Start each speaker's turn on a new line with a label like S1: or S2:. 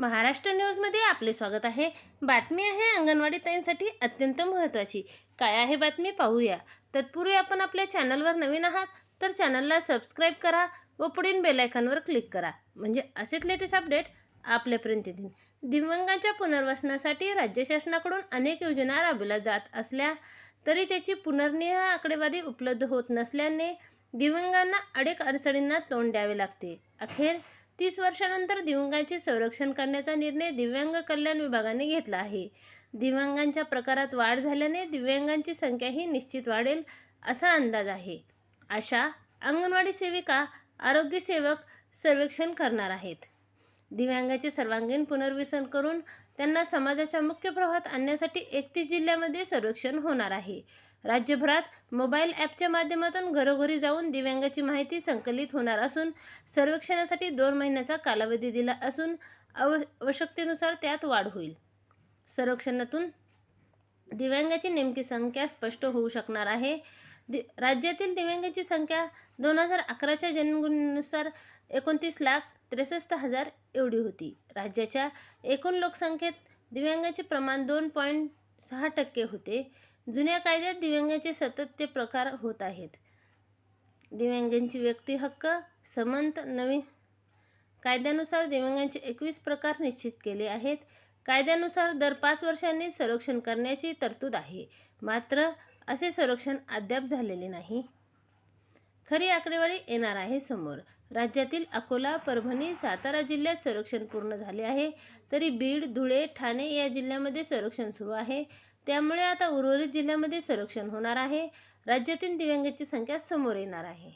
S1: महाराष्ट्र न्यूजमध्ये आपले स्वागत आहे. बातमी आहे अंगणवाडी ताईंसाठी अत्यंत महत्त्वाची. काय आहे बातमी पाहूया. तत्पूर्वी आपण आपल्या चॅनलवर नवीन आहात तर चॅनलला सबस्क्राईब करा व पुढील बेलायकॉनवर क्लिक करा. म्हणजे असेच लेटेस्ट अपडेट आपल्यापर्यंत येतील दिव्यांगांच्या पुनर्वसनासाठी राज्य शासनाकडून अनेक योजना राबविल्या जात असल्या तरी त्याची पुनर्निह आकडेवारी उपलब्ध होत नसल्याने दिव्यांगांना अनेक अडचणींना तोंड द्यावे लागते. अखेर तीस वर्षानंतर दिव्यांगांचे संरक्षण करण्याचा निर्णय दिव्यांग कल्याण विभागाने घेतला आहे. दिव्यांगांच्या प्रकारात वाढ झाल्याने दिव्यांगांची संख्याही निश्चित वाढेल असा अंदाज आहे. अशा अंगणवाडी सेविका आरोग्यसेवक सर्वेक्षण करणार आहेत. दिव्यांगाचे सर्वांगीण पुनर्वसन करून त्यांना समाजाच्या मुख्य प्रवाहात आणण्यासाठी एकतीस जिल्ह्यामध्ये सर्वेक्षण होणार आहे. राज्यभरात मोबाईल ॲपच्या माध्यमातून घरोघरी जाऊन दिव्यांगाची माहिती संकलित होणार असून सर्वेक्षणासाठी दोन महिन्याचा कालावधी दिला असून अव आवश्यकतेनुसार त्यात वाढ होईल. सर्वेक्षणातून दिव्यांगाची नेमकी संख्या स्पष्ट होऊ शकणार आहे. दि राज्यातील दिव्यांगाची संख्या दोन हजार अकराच्या जनगणनेनुसार एकोणतीस लाख त्रेसष्ट हजार एवढी होती. राज्याच्या एकूण लोकसंख्येत दिव्यांगाचे प्रमाण दोन पॉईंट सहा टक्के होते. जुन्या कायद्यात दिव्यांगाचे सततचे प्रकार होत आहेत. दिव्यांगांची व्यक्ती हक्क समंत नवीन कायद्यानुसार दिव्यांगांचे एकवीस प्रकार निश्चित केले आहेत. कायद्यानुसार दर पाच वर्षांनी संरक्षण करण्याची तरतूद आहे. मात्र असे संरक्षण अद्याप झालेले नाही. खरी आकडेवारी येणार आहे समोर. राज्यातील अकोला परभणी सातारा जिल्ह्यात संरक्षण पूर्ण झाले आहे. तरी बीड धुळे ठाणे या जिल्ह्यामध्ये संरक्षण सुरू आहे. त्यामुळे आता उर्वरित जिल्ह्यामध्ये संरक्षण होणार आहे. राज्यातील दिव्यांगाची संख्या समोर येणार आहे.